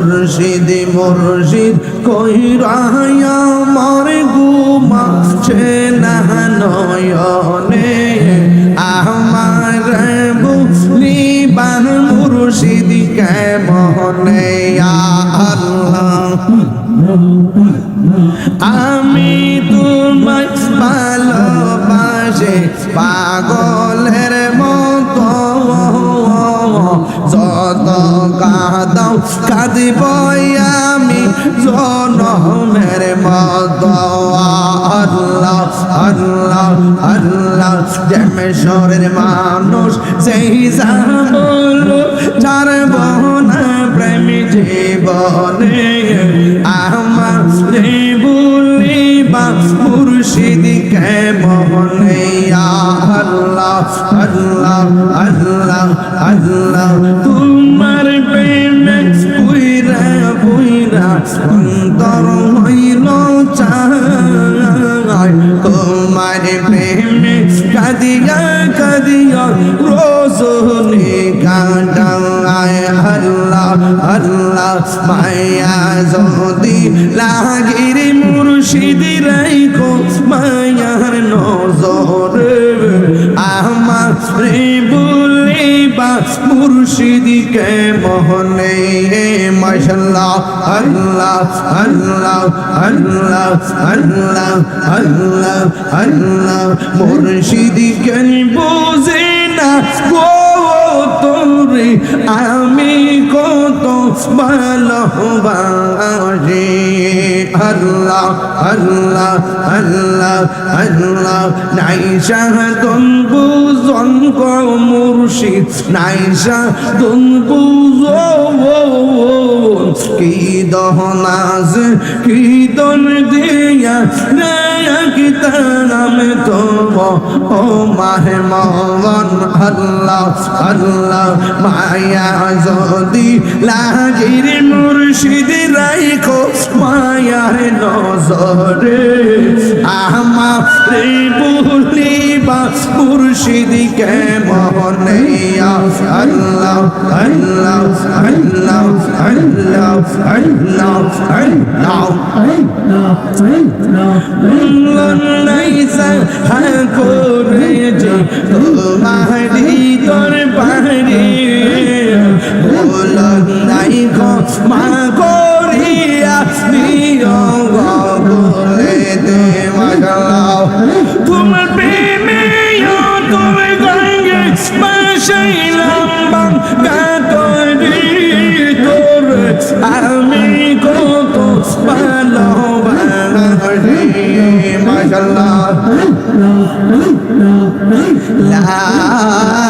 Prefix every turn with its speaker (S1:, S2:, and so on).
S1: মুর্শিদ মুর্শিদ কইরায়া আমার গুমা সে না নয়নে। আমার বুঝলি বান মুর্শিদ কেমনে? আল্লাহ, আমি তোমায় ভালোবাসে পাগলের কাদাও কাঁদিব আমি জনমের মতো আল্লাহ আল্লাহ আল্লাহ জমেশ্বরের মানুষ সেই সাবল ছাড়ব না প্রেম জীবনে আমার বলিবা মুর্শিদ কে মোহনে আল্লাহ আল্লাহ আল্লাহ আল্লাহ অন্তর হইল চাই তোমার প্রেমে কাদিয়া কাদিয়া রোজ কাটায় আল্লাহ আল্লাহ, মায়া যদি লাগির মুর্শিদ রাইকো মুর্শিদকে মোহনে মাশাল্লাহ, আল্লাহ আল্লাহ আল্লাহ আল্লাহ আল্লাহ আল্লাহ। মুর্শিদকে বোঝে না গো তোরে আ ভালোবাসি আল্লাহ আল্লাহ আল্লাহ আল্লাহ। নাই শাহদন বুজন কো মুর্শিদ। নাই শাহদন বুজন কি দহনাজ কি দন দিয়া কিতাম তো ও মাহে মন আল্লাহ আল্লাহ, মায়া যদি লাগির মুর্শিদ রাইখো মায়ার নজরে আমারে বলিবা মুর্শিদ কে মনে আল্লাহ আল্লাহ আল্লাহ আল্লাহ আল্লাহ আল্লাহ নাইসা হাকরে যে তোমারি গো মা করিয়া নিয় বলে দে মাগাও তোমার প্রেমে তুমি গঙ্গে মাসাইলাম বাঙ্গা করি তোর আমি কত ভালোবাসি মাশাল্লাহ লা